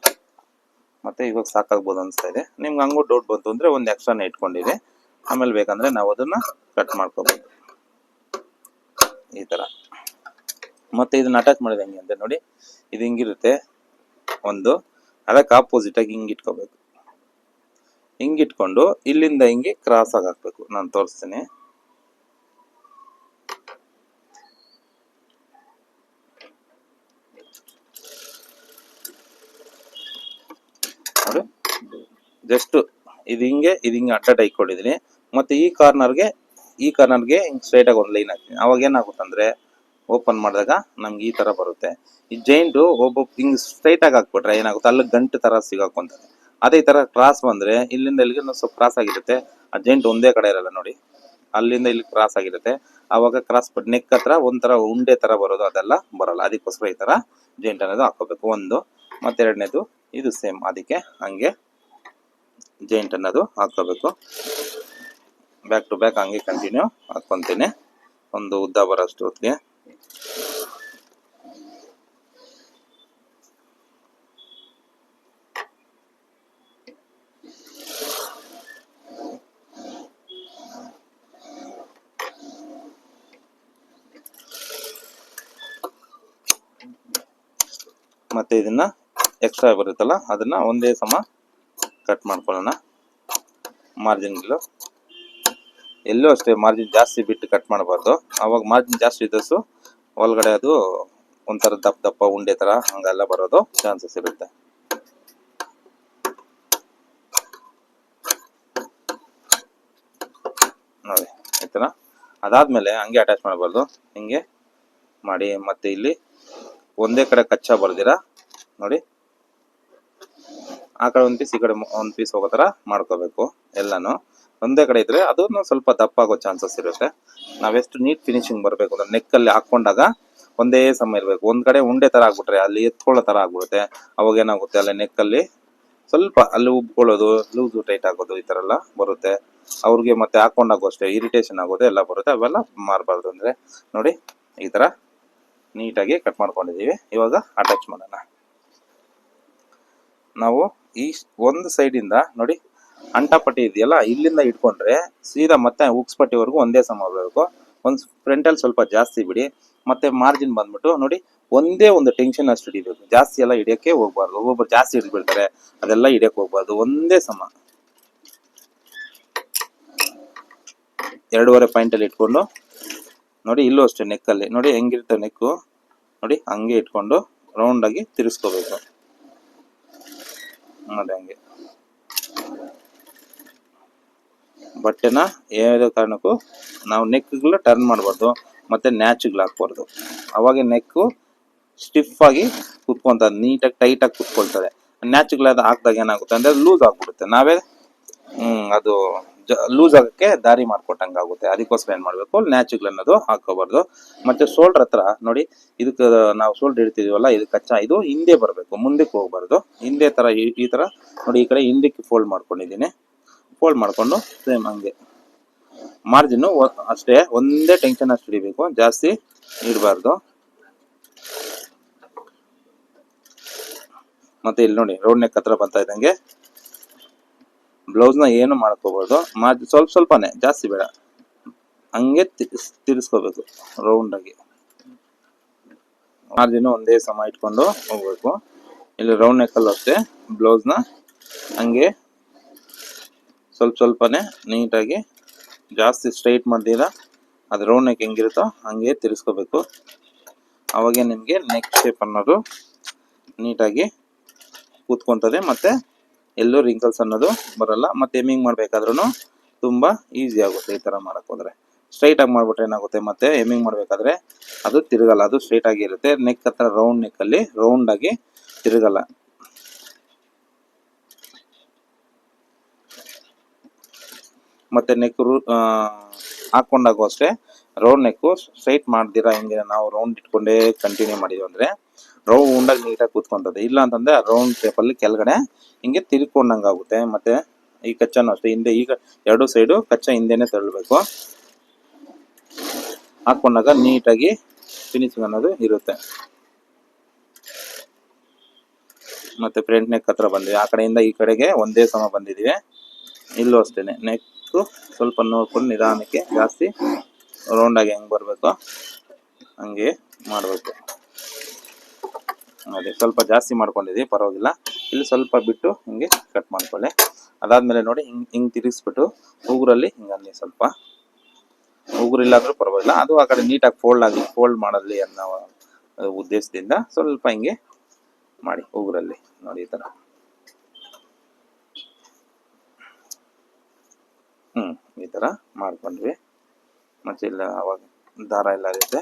ಮತ್ತೆ ಇವಾಗ ಸಾಕಾಗ್ಬೋದು ಅನಿಸ್ತಾ ಇದೆ. ನಿಮ್ಗೆ ಹಂಗೂ ಡೌಟ್ ಬಂತು ಅಂದ್ರೆ ಒಂದು ಎಕ್ಸ್ಟ್ರಾನೇ ಇಟ್ಕೊಂಡಿದೆ ಆಮೇಲೆ ಬೇಕಂದ್ರೆ ನಾವು ಅದನ್ನ ಕಟ್ ಮಾಡ್ಕೋಬಹುದು ಈ ತರ. ಮತ್ತೆ ಇದನ್ನ ಅಟ್ಯಾಚ್ ಮಾಡಿದ ಹೆಂಗೆ ಅಂತ ನೋಡಿ. ಇದು ಹಿಂಗಿರುತ್ತೆ. ಒಂದು. ಅದಕ್ಕೆ ಆಪೋಸಿಟ್ ಆಗಿ ಹಿಂಗೆ ಇಟ್ಕೋಬೇಕು. ಹಿಂಗೆ ಇಟ್ಕೊಂಡು ಇಲ್ಲಿಂದ ಹಿಂಗೆ ಕ್ರಾಸ್ ಆಗಿ ಹಾಕ್ಬೇಕು. ನಾನು ತೋರಿಸ್ತೀನಿ. ಜಸ್ಟ್ ಇದು ಹಿಂಗೆ ಇದು ಹಿಂಗೆ ಅಡ್ಡ ಇಟ್ಕೊಂಡಿದ್ದೀನಿ ಮತ್ತೆ ಈ ಕಾರ್ನರ್ಗೆ ಈ ಕಾರ್ನರ್ಗೆ ಹಿಂಗೆ ಸ್ಟ್ರೈಟ್ ಆಗಿ ಒಂದು ಲೈನ್ ಹಾಕ್ತೀನಿ. ಅವಾಗ ಏನಾಗುತ್ತಂದ್ರೆ ಓಪನ್ ಮಾಡಿದಾಗ ನಮ್ಗೆ ಈ ತರ ಬರುತ್ತೆ. ಈ ಜೈಂಟು ಒಬ್ಬ ಹಿಂಗೆ ಸ್ಟ್ರೈಟ್ ಆಗಿ ಹಾಕ್ಬಿಟ್ರೆ ಏನಾಗುತ್ತೆ? ಅಲ್ಲಿ ಗಂಟು ತರ ಸಿಗಾಕೊಂತಾರೆ ಅದೇ ಈ ತರ ಕ್ರಾಸ್ ಬಂದ್ರೆ ಇಲ್ಲಿಂದ ಇಲ್ಲಿಗೆ ಸ್ವಲ್ಪ ಕ್ರಾಸ್ ಆಗಿರುತ್ತೆ. ಆ ಜೈಂಟ್ ಒಂದೇ ಕಡೆ ಇರಲ್ಲ ನೋಡಿ. ಅಲ್ಲಿಂದ ಇಲ್ಲಿ ಕ್ರಾಸ್ ಆಗಿರುತ್ತೆ. ಆವಾಗ ಕ್ರಾಸ್ ನೆಕ್ ಹತ್ರ ಒಂಥರ ಉಂಡೆ ತರ ಬರೋದು ಅದೆಲ್ಲ ಬರಲ್ಲ. ಅದಕ್ಕೋಸ್ಕರ ಈ ತರ ಜೈಂಟ್ ಅನ್ನೋದು ಹಾಕೋಬೇಕು ಒಂದು, ಮತ್ತೆರಡನೇದು ಇದು ಸೇಮ್ ಅದಕ್ಕೆ ಹಂಗೆ ಜೈಂಟ್ ಅನ್ನೋದು ಹಾಕೋಬೇಕು ಬ್ಯಾಕ್ ಟು ಬ್ಯಾಕ್ ಹಂಗೆ ಕಂಟಿನ್ಯೂ ಹಾಕ್ಕೊತೀನಿ. ಒಂದು ಉದ್ದ ಬರೋಷ್ಟು ಹೊತ್ತಿಗೆ ಮತ್ತೆ ಇದನ್ನ ಎಕ್ಸ್ಟ್ರಾ ಬರುತ್ತಲ್ಲ, ಅದನ್ನ ಒಂದೇ ಸಮ ಕಟ್ ಮಾಡ್ಕೊಳ್ಳೋಣ. ಮಾರ್ಜಿನ್ಗಳು ಎಲ್ಲೂ ಅಷ್ಟೇ ಮಾರ್ಜಿನ್ ಜಾಸ್ತಿ ಬಿಟ್ಟು ಕಟ್ ಮಾಡಬಾರ್ದು. ಅವಾಗ ಮಾರ್ಜಿನ್ ಜಾಸ್ತಿ ಇದ್ದಷ್ಟು ಒಳಗಡೆ ಅದು ಒಂಥರ ದಪ್ಪ ದಪ್ಪ ಉಂಡೆ ತರ ಹಂಗೆಲ್ಲ ಬರೋದು ಚಾನ್ಸಸ್ ಇರುತ್ತೆ ನೋಡಿ ಥರ ಅದಾದ್ಮೇಲೆ ಹಂಗೆ ಅಟ್ಯಾಚ್ ಮಾಡಬಾರ್ದು. ಹಿಂಗೆ ಮಾಡಿ ಮತ್ತೆ ಇಲ್ಲಿ ಒಂದೇ ಕಡೆ ಕಚ್ಚಾ ಬರ್ದಿರ? ನೋಡಿ. ಆ ಕಡೆ ಒಂದು ಪೀಸ್ ಈ ಕಡೆ ಒಂದು ಪೀಸ್ ಹೋಗೋ ಥರ ಮಾಡ್ಕೋಬೇಕು ಎಲ್ಲಾನು. ಒಂದೇ ಕಡೆ ಇದ್ರೆ ಅದನ್ನು ಸ್ವಲ್ಪ ದಪ್ಪ ಆಗೋ ಚಾನ್ಸಸ್ ಇರುತ್ತೆ. ನಾವೆಷ್ಟು ನೀಟ್ ಫಿನಿಶಿಂಗ್ ಬರಬೇಕು ಅಂದ್ರೆ ನೆಕ್ಕಲ್ಲಿ ಹಾಕೊಂಡಾಗ ಒಂದೇ ಸಮ ಇರಬೇಕು. ಒಂದ್ ಕಡೆ ಉಂಡೆ ತರ ಆಗ್ಬಿಟ್ರೆ ಅಲ್ಲಿ ಎತ್ಕೊಳ್ಳೋ ತರ ಆಗ್ಬಿಡುತ್ತೆ. ಅವಾಗ ಏನಾಗುತ್ತೆ? ಅಲ್ಲಿ ನೆಕ್ಕಲ್ಲಿ ಸ್ವಲ್ಪ ಅಲ್ಲಿ ಉಬ್ಕೊಳ್ಳೋದು, ಲೂಸು ಟೈಟ್ ಆಗೋದು ಈ ತರ ಎಲ್ಲ ಬರುತ್ತೆ. ಅವ್ರಿಗೆ ಮತ್ತೆ ಹಾಕೊಂಡಾಗ ಅಷ್ಟೇ ಇರಿಟೇಷನ್ ಆಗೋದು ಎಲ್ಲ ಬರುತ್ತೆ. ಅವೆಲ್ಲ ಮಾರಬಾರ್ದು ಅಂದ್ರೆ ನೋಡಿ ಈ ತರ ನೀಟಾಗಿ ಕಟ್ ಮಾಡ್ಕೊಂಡಿದೀವಿ. ಇವಾಗ ಅಟ್ಯಾಚ್ ಮಾಡೋಣ. ನಾವು ಈ ಒಂದು ಸೈಡ್ ಇಂದ ನೋಡಿ ಅಂಟಪಟ್ಟಿ ಇದೆಯಲ್ಲ, ಇಲ್ಲಿಂದ ಇಟ್ಕೊಂಡ್ರೆ ಸೀದಾ ಮತ್ತೆ ಉಕ್ಸ್ಪಟ್ಟಿವರೆಗೂ ಒಂದೇ ಸಮ ಬರಬೇಕು. ಒಂದು ಫ್ರಂಟಲ್ಲಿ ಸ್ವಲ್ಪ ಜಾಸ್ತಿ ಬಿಡಿ, ಮತ್ತೆ ಮಾರ್ಜಿನ್ ಬಂದ್ಬಿಟ್ಟು ನೋಡಿ ಒಂದೇ ಒಂದು ಟೆನ್ಷನ್ ಅಷ್ಟು ಹಿಡಿಬೇಕು. ಜಾಸ್ತಿ ಎಲ್ಲ ಹಿಡಿಯೋಕ್ಕೆ ಹೋಗ್ಬಾರ್ದು. ಒಬ್ಬೊಬ್ರು ಜಾಸ್ತಿ ಹಿಡಿದ್ಬಿಡ್ತಾರೆ, ಅದೆಲ್ಲ ಹಿಡಿಯಕ್ಕೆ ಹೋಗ್ಬಾರ್ದು. ಒಂದೇ ಸಮ. ಎರಡೂವರೆ ಪಾಯಿಂಟಲ್ಲಿ ಇಟ್ಕೊಂಡು ನೋಡಿ ಇಲ್ಲೂ ಅಷ್ಟೇ ನೆಕ್ಕಲ್ಲಿ ನೋಡಿ ಹೆಂಗಿರುತ್ತೆ ನೆಕ್ಕು ನೋಡಿ ಹಂಗೆ ಇಟ್ಕೊಂಡು ರೌಂಡಾಗಿ ತಿರ್ಸ್ಕೋಬೇಕು. ನೋಡಿ ಹಂಗೆ. ಬಟ್ಟೆನ ಯಾವುದೇ ಕಾರಣಕ್ಕೂ ನಾವು ನೆಕ್ಗಳು ಟರ್ನ್ ಮಾಡಬಾರ್ದು, ಮತ್ತು ನ್ಯಾಚ್ಗಳು ಹಾಕ್ಬಾರ್ದು. ಅವಾಗ ನೆಕ್ಕು ಸ್ಟಿಫಾಗಿ ಕುತ್ಕೊಂತದೆ ನೀಟಾಗಿ ಟೈಟಾಗಿ ಕುತ್ಕೊಳ್ತದೆ. ನ್ಯಾಚ್ಗಳು ಹಾಕಿದಾಗ ಏನಾಗುತ್ತೆ ಅಂದರೆ ಲೂಸ್ ಆಗಿಬಿಡುತ್ತೆ. ನಾವೇ ಅದು ಅದು ಲೂಸ್ ಆಗೋಕ್ಕೆ ದಾರಿ ಮಾಡ್ಕೊಟ್ಟಂಗೆ ಆಗುತ್ತೆ ಅದಕ್ಕೋಸ್ಕರ ಏನು ಮಾಡಬೇಕು? ನ್ಯಾಚ್ಗಳು ಅನ್ನೋದು ಹಾಕೋಬಾರ್ದು ಮತ್ತು ಸೋಲ್ಡ್ರ ಹತ್ರ, ನೋಡಿ, ಇದಕ್ಕೆ ನಾವು ಸೋಲ್ಡ್ ಇಡ್ತಿದೀವಲ್ಲ, ಇದು ಕಚ್ಚಾ, ಇದು ಹಿಂದೆ ಬರಬೇಕು, ಮುಂದಕ್ಕೆ ಹೋಗಬಾರ್ದು. ಹಿಂದೆ ಥರ ಈ- ಥರ ನೋಡಿ, ಈ ಕಡೆ ಹಿಂದಕ್ಕೆ ಫೋಲ್ಡ್ ಮಾಡ್ಕೊಂಡಿದ್ದೀನಿ. ಫೋಲ್ಡ್ ಮಾಡ್ಕೊಂಡು ಸೇಮ್ ಹಂಗೆ. ಮಾರ್ಜಿನ್ ಅಷ್ಟೇ, ಒಂದೇ ಟೆನ್ಷನ್ ಅಷ್ಟು ಹಿಡಿಬೇಕು, ಜಾಸ್ತಿ ಇಡಬಾರ್ದು ಮತ್ತೆ ಇಲ್ಲಿ ನೋಡಿ ರೌಂಡ್ ನೆಕ್ ಹತ್ರ ಬರ್ತಾ ಇದ್ದಂಗೆ. ಬ್ಲೌಸ್ನ ಏನು ಮಾಡ್ಕೋಬಾರ್ದು ಮಾರ್ಜಿನ್ ಸ್ವಲ್ಪ ಸ್ವಲ್ಪನೇ, ಜಾಸ್ತಿ ಬೇಡ. ಹಂಗೆ ತಿರ್ಸ್- ತಿರ್ಸ್ಕೋಬೇಕು ರೌಂಡ್ ಆಗಿ. ಮಾರ್ಜಿನ್ ಒಂದೇ ಸಮ ಇಟ್ಕೊಂಡು ಹೋಗ್ಬೇಕು. ಇಲ್ಲಿ ರೌಂಡ್ ನೆಕ್ಕಲ್ಲೂ ಅಷ್ಟೇ ಬ್ಲೌಸ್ನ ಹಂಗೆ ಸ್ವಲ್ಪ ಸ್ವಲ್ಪನೇ ನೀಟಾಗಿ ಜಾಸ್ತಿ ಸ್ಟ್ರೈಟ್ ಮಾಡ್ದಿರ ಅದು ರೌಂಡ್ ನೆಕ್ ಹೆಂಗಿರುತ್ತೋ ಹಂಗೆ ತಿರ್ಸ್ಕೋಬೇಕು. ಅವಾಗೆ ನಿಮಗೆ ನೆಕ್ ಶೇಪ್ ಅನ್ನೋದು ನೀಟಾಗಿ ಕೂತ್ಕೊತದೆ ಮತ್ತು ಎಲ್ಲೂ ರಿಂಕಲ್ಸ್ ಅನ್ನೋದು ಬರೋಲ್ಲ. ಮತ್ತು ಎಮ್ಮಿಂಗ್ ಮಾಡಬೇಕಾದ್ರೂ ತುಂಬ ಈಸಿ ಆಗುತ್ತೆ ಈ ಥರ ಮಾಡೋಕ್ಕೆ ಹೋದರೆ. ಸ್ಟ್ರೈಟಾಗಿ ಮಾಡಿಬಿಟ್ರೆ ಏನಾಗುತ್ತೆ ಮತ್ತು ಎಮ್ಮಿಂಗ್ ಮಾಡಬೇಕಾದ್ರೆ ಅದು ತಿರುಗಲ್ಲ. ಅದು ಸ್ಟ್ರೈಟಾಗಿ ಇರುತ್ತೆ. ನೆಕ್ ಹತ್ರ ರೌಂಡ್ ನೆಕ್ಕಲ್ಲಿ ರೌಂಡಾಗಿ ರೌಂಡ್ ತಿರುಗಲ್ಲ. ಮತ್ತೆ ನೆಕ್ ಹಾಕೊಂಡಾಗೂ ಅಷ್ಟೇ ರೌಂಡ್ ನೆಕ್ಕು ಸ್ಟ್ರೈಟ್ ಮಾಡ್ದಿರಾ ಹಿಂಗೆ ನಾವು ರೌಂಡ್ ಇಟ್ಕೊಂಡೇ ಕಂಟಿನ್ಯೂ ಮಾಡಿದ್ವಿ ಅಂದ್ರೆ ರೌಂಡ್ ಉಂಡಾಗ ನೀಟಾಗಿ ಕೂತ್ಕೊಂತದೆ. ಇಲ್ಲ ಅಂತಂದ್ರೆ ರೌಂಡ್ ಟೇಪ್ ಅಲ್ಲಿ ಕೆಳಗಡೆ ಹಿಂಗೆ ತಿರ್ಕೊಂಡಂಗ ಆಗುತ್ತೆ. ಮತ್ತೆ ಈ ಕಚ್ಚನು ಅಷ್ಟೇ, ಹಿಂದೆ ಈಗ ಎರಡು ಸೈಡು ಕಚ್ಚಾ ಹಿಂದೆನೆ ತಳ್ಳಬೇಕು ಹಾಕೊಂಡಾಗ ನೀಟಾಗಿ ಫಿನಿಶಿಂಗ್ ಅನ್ನೋದು ಇರುತ್ತೆ. ಮತ್ತೆ ಫ್ರಂಟ್ ನೆಕ್ ಹತ್ರ ಬಂದಿವಿ ಆ ಕಡೆಯಿಂದ ಈ ಕಡೆಗೆ ಒಂದೇ ಸಮ ಬಂದಿದೀವಿ ಇಲ್ಲೂ ಅಷ್ಟೇನೆ ನೆಕ್ ಸ್ವಲ್ಪ ನೋಡ್ಕೊಂಡು ನಿಧಾನಕ್ಕೆ ಜಾಸ್ತಿ ರೌಂಡಾಗಿ ಹೆಂಗ್ ಬರಬೇಕು ಹಂಗೆ ಮಾಡಬೇಕು. ಅದೇ ಸ್ವಲ್ಪ ಜಾಸ್ತಿ ಮಾಡ್ಕೊಂಡಿದೀವಿ ಪರವಾಗಿಲ್ಲ. ಇಲ್ಲಿ ಸ್ವಲ್ಪ ಬಿಟ್ಟು ಹಿಂಗೆ ಕಟ್ ಮಾಡ್ಕೊಳ್ಳಿ. ಅದಾದ್ಮೇಲೆ ನೋಡಿ ಹಿಂಗೆ ಹಿಂಗೆ ತಿರುಗಿಸ್ಬಿಟ್ಟು ಉಗುರಲ್ಲಿ ಹಿಂಗಲ್ಲಿ ಸ್ವಲ್ಪ. ಉಗುರು ಇಲ್ಲಾದ್ರೂ ಪರವಾಗಿಲ್ಲ. ಅದು ಆ ಕಡೆ ನೀಟಾಗಿ ಫೋಲ್ಡ್ ಆಗಿ ಫೋಲ್ಡ್ ಮಾಡಲಿ ಅನ್ನೋ ಉದ್ದೇಶದಿಂದ ಸ್ವಲ್ಪ ಹಿಂಗೆ ಮಾಡಿ ಉಗುರಲ್ಲಿ ನೋಡಿ ಈ ತರ ಹ್ಮ್, ಈ ತರ ಮಾಡ್ಕೊಂಡ್ವಿ. ಮತ್ತೆ ಇಲ್ಲ, ಅವಾಗ ದಾರ ಎಲ್ಲ ಇರುತ್ತೆ.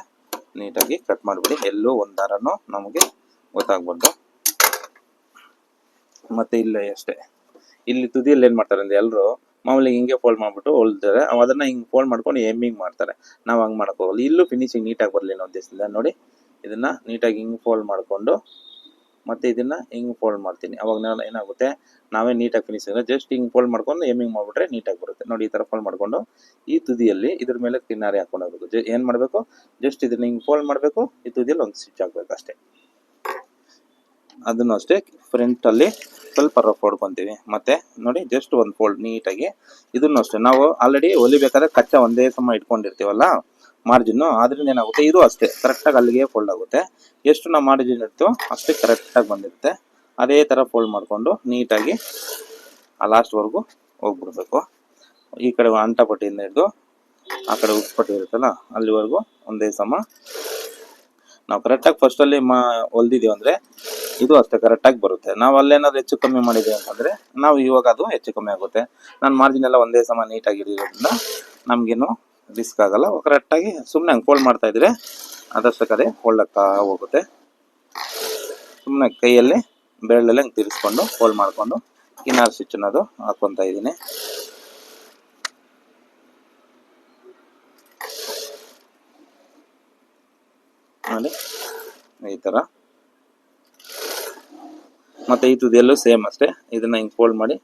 ನೀಟಾಗಿ ಕಟ್ ಮಾಡಿಬಿಡಿ. ಎಲ್ಲೂ ಒಂದ್ ದಾರನೂ ನಮಗೆ ಗೊತ್ತಾಗ್ಬಾರ್ದು. ಮತ್ತೆ ಇಲ್ಲ ಅಷ್ಟೇ. ಇಲ್ಲಿ ತುದಿಯಲ್ಲಿ ಏನ್ ಮಾಡ್ತಾರೆ ಅಂದ್ರೆ ಎಲ್ಲರೂ ಮಾಮೂಲಿ ಹಿಂಗೆ ಫೋಲ್ಡ್ ಮಾಡ್ಬಿಟ್ಟು ಹೊಲ್ತಾರೆ ಅದನ್ನು ಹಿಂಗ್ ಫೋಲ್ಡ್ ಮಾಡ್ಕೊಂಡು ಎಮ್ಮಿಂಗ್ ಮಾಡ್ತಾರೆ. ನಾವು ಹಂಗ್ ಮಾಡಕ್ ಹೋಗಲ್ಲ ಇಲ್ಲೂ ಫಿನಿಶಿಂಗ್ ನೀಟಾಗಿ ಬರಲಿ ಅನ್ನೋ ದೇಶದಿಂದ ನೋಡಿ, ಇದನ್ನ ನೀಟಾಗಿ ಹಿಂಗೆ ಫೋಲ್ಡ್ ಮಾಡ್ಕೊಂಡು ಮತ್ತೆ ಇದನ್ನ ಹಿಂಗ್ ಫೋಲ್ಡ್ ಮಾಡ್ತೀನಿ. ಅವಾಗ ನಾನು ಏನಾಗುತ್ತೆ? ನಾವೇ ನೀಟಾಗಿ ಫಿನಿಶಿಂಗ್ ಜಸ್ಟ್ ಹಿಂಗ್ ಫೋಲ್ಡ್ ಮಾಡ್ಕೊಂಡು ಎಮ್ಮಿಂಗ್ ಮಾಡ್ಬಿಟ್ರೆ ನೀಟಾಗಿ ಬರುತ್ತೆ. ನೋಡಿ ಈ ತರ ಫೋಲ್ಡ್ ಮಾಡ್ಕೊಂಡು ಈ ತುದಿಯಲ್ಲಿ ಇದ್ರ ಮೇಲೆ ಕಿನ್ನಾರಿ ಹಾಕೊಂಡು ಹೋಗ್ಬೇಕು. ಜ- ಏನ್ ಮಾಡ್ಬೇಕು? ಜಸ್ಟ್ ಇದನ್ನ ಹಿಂಗ್ ಫೋಲ್ಡ್ ಮಾಡ್ಬೇಕು. ಈ ತುದಿಯಲ್ಲಿ ಒಂದು ಸ್ವಿಚ್ ಹಾಕ್ಬೇಕು ಅಷ್ಟೇ. ಅದನ್ನು ಅಷ್ಟೇ ಫ್ರಂಟ್ ಅಲ್ಲಿ ಸ್ವಲ್ಪ ರಫ್ ಹೊಡ್ಕೊಂತೀವಿ. ಮತ್ತೆ ನೋಡಿ ಜಸ್ಟ್ ಒಂದು ಫೋಲ್ಡ್ ನೀಟಾಗಿ ಇದನ್ನು ಅಷ್ಟೇ. ನಾವು ಆಲ್ರೆಡಿ ಹೊಲಿಬೇಕಾದ್ರೆ ಕಚ್ಚಾ ಒಂದೇ ಸಮ ಇಟ್ಕೊಂಡಿರ್ತೀವಲ್ಲ? ಮಾರ್ಜಿನ್ ಆದ್ರಿಂದ ಏನಾಗುತ್ತೆ? ಇದು ಅಷ್ಟೇ. ಕರೆಕ್ಟಾಗಿ ಅಲ್ಲಿಗೆ ಫೋಲ್ಡ್ ಆಗುತ್ತೆ. ಎಷ್ಟು ನಾವು ಮಾರ್ಜಿನ್ ಇರ್ತೀವೋ ಅಷ್ಟೇ ಕರೆಕ್ಟಾಗಿ ಬಂದಿರುತ್ತೆ. ಅದೇ ಥರ ಫೋಲ್ಡ್ ಮಾಡಿಕೊಂಡು ನೀಟಾಗಿ ಆ ಲಾಸ್ಟ್ವರೆಗೂ ಹೋಗ್ಬಿಡ್ಬೇಕು. ಈ ಕಡೆ ಅಂಟಪಟ್ಟಿಯಿಂದ ಹಿಡಿದು ಆ ಕಡೆ ಉಪ್ಪಟ್ಟಿ ಇರುತ್ತಲ್ಲ ಅಲ್ಲಿವರೆಗೂ ಒಂದೇ ಸಮ. ನಾವು ಕರೆಕ್ಟಾಗಿ ಫಸ್ಟಲ್ಲಿ ಮಾ ಹೊಲ್ದಿದ್ದೀವಿ ಅಂದರೆ ಇದು ಅಷ್ಟೇ ಕರೆಕ್ಟಾಗಿ ಬರುತ್ತೆ. ನಾವು ಅಲ್ಲೇನಾದ್ರು ಹೆಚ್ಚು ಕಮ್ಮಿ ಮಾಡಿದ್ದೀವಿ ಅಂತಂದರೆ ನಾವು ಇವಾಗ ಅದು ಹೆಚ್ಚು ಕಮ್ಮಿ ಆಗುತ್ತೆ. ನಾನು ಮಾರ್ಜಿನ್ ಎಲ್ಲ ಒಂದೇ ಸಮ ನೀಟಾಗಿ ಹಿಡಿಯೋದ್ರಿಂದ ನಮಗೇನು ರಿಸ್ಕ್ ಆಗಲ್ಲ ಕರೆಕ್ಟಾಗಿ ಸುಮ್ಮನೆ ಹಂಗೆ ಫೋಲ್ಡ್ ಮಾಡ್ತಾ ಇದ್ರೆ ಅದಷ್ಟಕ್ಕೆ ಅದೇ ಫೋಲ್ಡ್ ಹೋಗುತ್ತೆ. ಸುಮ್ಮನೆ ಕೈಯಲ್ಲಿ ಬೆರಳಲ್ಲಿ ಹಂಗೆ ತಿರ್ಸ್ಕೊಂಡು ಫೋಲ್ಡ್ ಮಾಡಿಕೊಂಡು ಕಿನಾರ್ ಸ್ವಿಚ್ ಅನ್ನೋದು ಹಾಕೊತಾ ಇದ್ದೀನಿ. ನೋಡಿ, ಈ ಥರ ಮತ್ತೆ ಈ ತುದಿಯಲ್ಲೂ ಸೇಮ್ ಅಷ್ಟೇ, ಇದನ್ನ ಹಿಂಗೆ ಫೋಲ್ಡ್ ಮಾಡಿ,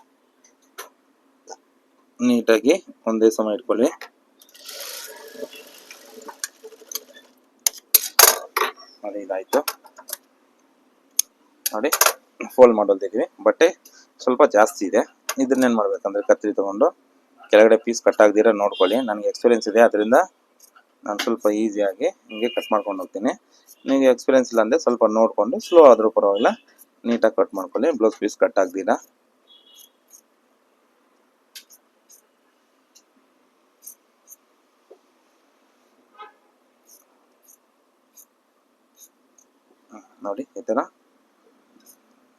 ನೀಟಾಗಿ ಒಂದೇ ಸಮ ಇಟ್ಕೊಳ್ಳಿ ನೋಡಿ ಇದಾಯ್ತು. ನೋಡಿ ಫೋಲ್ಡ್ ಮಾಡೋದಿದ್ವಿ ಬಟ್ಟೆ ಸ್ವಲ್ಪ ಜಾಸ್ತಿ ಇದೆ. ಇದನ್ನೇನು ಮಾಡಬೇಕಂದ್ರೆ ಕತ್ತರಿ ತಗೊಂಡು ಕೆಳಗಡೆ ಪೀಸ್ ಕಟ್ ನೋಡ್ಕೊಳ್ಳಿ. ನನಗೆ ಎಕ್ಸ್ಪೀರಿಯನ್ಸ್ ಇದೆ, ಅದರಿಂದ ನಾನು ಸ್ವಲ್ಪ ಈಸಿಯಾಗಿ ಹಿಂಗೆ ಕಟ್ ಮಾಡ್ಕೊಂಡು ಹೋಗ್ತೀನಿ. ನಿಮಗೆ ಎಕ್ಸ್ಪೀರಿಯನ್ಸ್ ಇಲ್ಲ ಅಂದರೆ ಸ್ವಲ್ಪ ನೋಡಿಕೊಂಡು ಸ್ಲೋ ಆದರೂ ಪರವಾಗಿಲ್ಲ, ನೀಟಾಗಿ ಕಟ್ ಮಾಡ್ಕೊಳ್ಳಿ. ಬ್ಲೌಸ್ ಪೀಸ್ ಕಟ್ ನೋಡಿ, ಈ ಥರ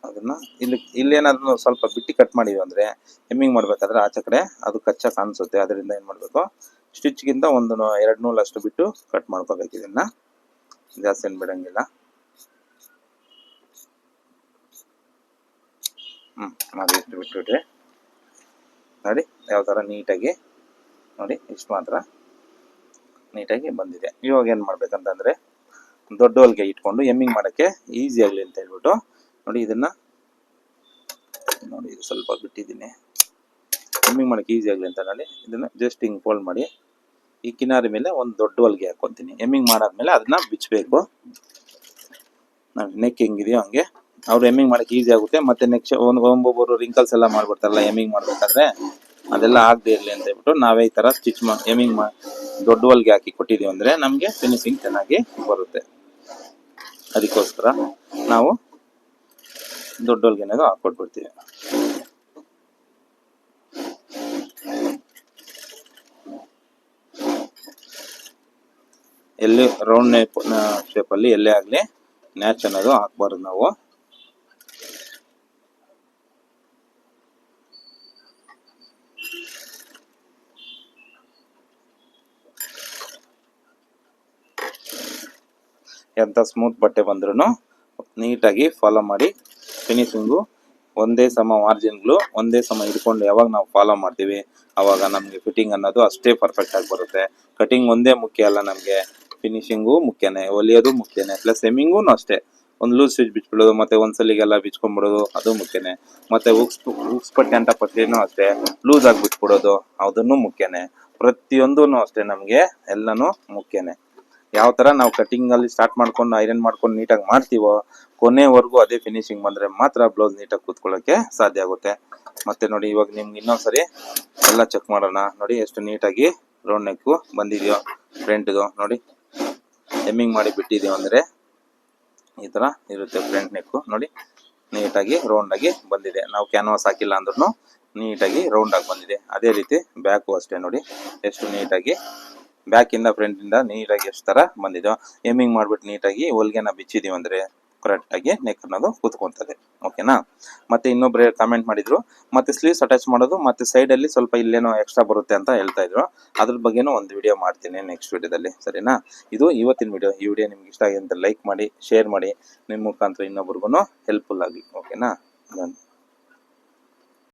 ಅದನ್ನ ಇಲ್ಲಿ ಇಲ್ಲೇನಾದ್ರೂ ಸ್ವಲ್ಪ ಬಿಟ್ಟಿ ಕಟ್ ಮಾಡಿದ್ವಿ ಅಂದ್ರೆ ಹೆಮ್ಮಿಂಗ್ ಮಾಡ್ಬೇಕಾದ್ರೆ ಆಚೆ ಕಡೆ ಅದು ಕಚ್ಚಾ ಕಾಣಿಸುತ್ತೆ. ಅದರಿಂದ ಏನ್ ಮಾಡ್ಬೇಕು? ಸ್ಟಿಚ್ಗಿಂತ ಒಂದು ಎರಡು ನೂಲಷ್ಟು ಬಿಟ್ಟು ಕಟ್ ಮಾಡ್ಕೋಬೇಕು ಇದನ್ನ. ಜಾಸ್ತಿ ಏನ್ ಬಿಡಂಗಿಲ್ಲ. ಹ್ಮ್ ಅದು ಇಷ್ಟು ಬಿಟ್ಬಿಟ್ರೆ. ನೋಡಿ, ಯಾವ ತರ ನೀಟಾಗಿ, ನೋಡಿ, ಇಷ್ಟು ಮಾತ್ರ ನೀಟಾಗಿ ಬಂದಿದೆ. ಇವಾಗ ಏನ್ ಮಾಡ್ಬೇಕಂತಂದ್ರೆ ದೊಡ್ಡ ಹೊಲ್ಗೆ ಇಟ್ಕೊಂಡು ಎಮ್ಮಿಂಗ್ ಮಾಡೋಕ್ಕೆ ಈಸಿ ಆಗಲಿ ಅಂತ ಹೇಳ್ಬಿಟ್ಟು ನೋಡಿ ಇದನ್ನು ನೋಡಿ ಇದು ಸ್ವಲ್ಪ ಬಿಟ್ಟಿದ್ದೀನಿ. ಎಮ್ಮಿಂಗ್ ಮಾಡೋಕ್ಕೆ ಈಸಿ ಆಗಲಿ ಅಂತ ನೋಡಿ ಇದನ್ನು ಜಸ್ಟ್ ಹಿಂಗೆ ಫೋಲ್ಡ್ ಮಾಡಿ ಈ ಕಿನಾರಿ ಮೇಲೆ ಒಂದು ದೊಡ್ಡ ಹೊಲ್ಗೆ ಹಾಕ್ಕೊತೀನಿ ಎಮ್ಮಿಂಗ್ ಮಾಡಾದ್ಮೇಲೆ ಅದನ್ನ ಬಿಚ್ಚಬೇಕು ನೆಕ್ ಹೆಂಗಿದೆಯೋ ಹಂಗೆ. ಅವ್ರು ಎಮ್ಮಿಂಗ್ ಮಾಡೋಕ್ಕೆ ಈಸಿ ಆಗುತ್ತೆ. ಮತ್ತೆ ನೆಕ್ಸ್ಟ್ ಒಂದು ಒಬ್ಬೊಬ್ಬರು ರಿಂಕಲ್ಸ್ ಎಲ್ಲ ಮಾಡ್ಬಿಡ್ತಾರಲ್ಲ, ಎಮ್ಮಿಂಗ್ ಮಾಡ್ಬೇಕಾದ್ರೆ. ಅದೆಲ್ಲ ಆಗದೆ ಇರಲಿ ಅಂತ ಹೇಳ್ಬಿಟ್ಟು ನಾವೇ ಈ ತರ ಸ್ಟಿಚ್ ಮಾ ಎಮಿಂಗ್ ಮಾ, ದೊಡ್ಡ ಹೊಲ್ಗೆ ಹಾಕಿ ಕೊಟ್ಟಿದ್ದೀವಿ ಅಂದ್ರೆ ನಮಗೆ ಫಿನಿಶಿಂಗ್ ಚೆನ್ನಾಗಿ ಬರುತ್ತೆ. ಅದಕ್ಕೋಸ್ಕರ ನಾವು ದೊಡ್ಡ ಹೊಲ್ಗೆನಾಗ ಹಾಕೊಟ್ಬಿಡ್ತೀವಿ. ಎಲ್ಲಿ ರೌಂಡ್ ನೇಪ್ ಶೇಪಲ್ಲಿ ಎಲ್ಲೇ ಆಗಲಿ ನ್ಯಾಚ್ ಅನ್ನೋದು ಹಾಕ್ಬಾರ್ದು ನಾವು. ಎಂತ ಸ್ಮೂತ್ ಬಟ್ಟೆ ಬಂದ್ರೂ ನೀಟಾಗಿ ಫಾಲೋ ಮಾಡಿ ಫಿನಿಶಿಂಗು ಒಂದೇ ಸಮ ಮಾರ್ಜಿನ್ಗಳು ಒಂದೇ ಸಮ ಹಿಡ್ಕೊಂಡು ಯಾವಾಗ ನಾವು ಫಾಲೋ ಮಾಡ್ತೀವಿ, ಅವಾಗ ನಮಗೆ ಫಿಟ್ಟಿಂಗ್ ಅನ್ನೋದು ಅಷ್ಟೇ ಪರ್ಫೆಕ್ಟ್ ಆಗಿ ಬರುತ್ತೆ. ಕಟಿಂಗ್ ಒಂದೇ ಮುಖ್ಯ ಅಲ್ಲ ನಮಗೆ ಫಿನಿಶಿಂಗು ಮುಖ್ಯನೇ ಹೊಲಿಯೋದು ಮುಖ್ಯನೇ ಪ್ಲಸ್ ಸೆಮ್ಮಿಂಗೂ ಅಷ್ಟೇ. ಒಂದು ಲೂಸ್ ಸ್ವಿಚ್ ಬಿಚ್ಬಿಡೋದು, ಮತ್ತೆ ಒಂದ್ಸಲಿಗೆಲ್ಲ ಬಿಚ್ಕೊಂಡ್ಬಿಡೋದು, ಅದು ಮುಖ್ಯನೇ. ಮತ್ತೆ ಉಕ್ಸ್ ಉಕ್ಸ್ ಪಟ್ಟಿ ಅಂತ ಪಟ್ಟಿನೂ ಅಷ್ಟೇ ಲೂಸ್ ಆಗಿ ಬಿಟ್ಬಿಡೋದು, ಅದನ್ನು ಮುಖ್ಯನೇ. ಪ್ರತಿಯೊಂದೂ ಅಷ್ಟೇ ನಮಗೆ, ಎಲ್ಲನೂ ಮುಖ್ಯನೇ. ಯಾವ ತರ ನಾವು ಕಟಿಂಗ್ ಅಲ್ಲಿ ಸ್ಟಾರ್ಟ್ ಮಾಡ್ಕೊಂಡು ಐರನ್ ಮಾಡ್ಕೊಂಡು ನೀಟಾಗಿ ಮಾಡ್ತೀವೋ, ಕೊನೆವರೆಗೂ ಅದೇ ಫಿನಿಶಿಂಗ್ ಬಂದ್ರೆ ಮಾತ್ರ ಬ್ಲೌಸ್ ನೀಟಾಗಿ ಕೂತ್ಕೊಳ್ಳೋಕೆ ಸಾಧ್ಯ ಆಗುತ್ತೆ. ಮತ್ತೆ ನೋಡಿ, ಇವಾಗ ನಿಮ್ಗೆ ಇನ್ನೊಂದ್ಸರಿ ಎಲ್ಲ ಚೆಕ್ ಮಾಡೋಣ. ನೋಡಿ, ಎಷ್ಟು ನೀಟಾಗಿ ರೌಂಡ್ ನೆಕ್ಕು ಬಂದಿದೆಯೋ ಫ್ರಂಟ್ದು ನೋಡಿ ಎಮ್ಮಿಂಗ್ ಮಾಡಿ ಬಿಟ್ಟಿದೀವಿ ಅಂದ್ರೆ ಈ ತರ ಇರುತ್ತೆ ಫ್ರಂಟ್ ನೆಕ್ಕು ನೋಡಿ ನೀಟಾಗಿ ರೌಂಡ್ ಆಗಿ ಬಂದಿದೆ. ನಾವು ಕ್ಯಾನ್ವಾಸ್ ಹಾಕಿಲ್ಲ ಅಂದ್ರೂ ನೀಟಾಗಿ ರೌಂಡ್ ಆಗಿ ಬಂದಿದೆ. ಅದೇ ರೀತಿ ಬ್ಯಾಕು ಅಷ್ಟೇ ನೋಡಿ, ಎಷ್ಟು ನೀಟಾಗಿ ಬ್ಯಾಕ್ ಇಂದ ಫ್ರಂಟ್ ಇಂದ ನೀಟಾಗಿ ಎಷ್ಟು ತರ ಬಂದಿದೋ ಏಮಿಂಗ್ ಮಾಡ್ಬಿಟ್ಟು ನೀಟಾಗಿ ಹೊಲ್ಗೆನ ಬಿಚ್ಚಿದೀವಿ ಅಂದ್ರೆ ಕರೆಕ್ಟ್ ಆಗಿ ನೆಕ್ ಅನ್ನೋದು ಕೂತ್ಕೊಂತದೆ. ಓಕೆನಾ ಮತ್ತೆ ಇನ್ನೊಬ್ರು ಕಮೆಂಟ್ ಮಾಡಿದ್ರು, ಮತ್ತೆ ಸ್ಲೀವ್ಸ್ ಅಟ್ಯಾಚ್ ಮಾಡೋದು, ಮತ್ತೆ ಸೈಡ್ ಅಲ್ಲಿ ಸ್ವಲ್ಪ ಇಲ್ಲೇನೋ ಎಕ್ಸ್ಟ್ರಾ ಬರುತ್ತೆ ಅಂತ ಹೇಳ್ತಾ ಇದ್ರು. ಅದ್ರ ಬಗ್ಗೆನೂ ಒಂದು ವಿಡಿಯೋ ಮಾಡ್ತೀನಿ ನೆಕ್ಸ್ಟ್ ವಿಡಿಯೋದಲ್ಲಿ ಸರಿನಾ? ಇದು ಇವತ್ತಿನ ವಿಡಿಯೋ ಈ ವಿಡಿಯೋ ನಿಮ್ಗೆ ಇಷ್ಟ ಆಗಿದೆ ಅಂತ ಲೈಕ್ ಮಾಡಿ ಶೇರ್ ಮಾಡಿ ನಿಮ್ಮ ಮುಖಾಂತರ ಇನ್ನೊಬ್ರಿಗೂ ಹೆಲ್ಪ್ಫುಲ್ ಆಗಲಿ. ಓಕೆನಾ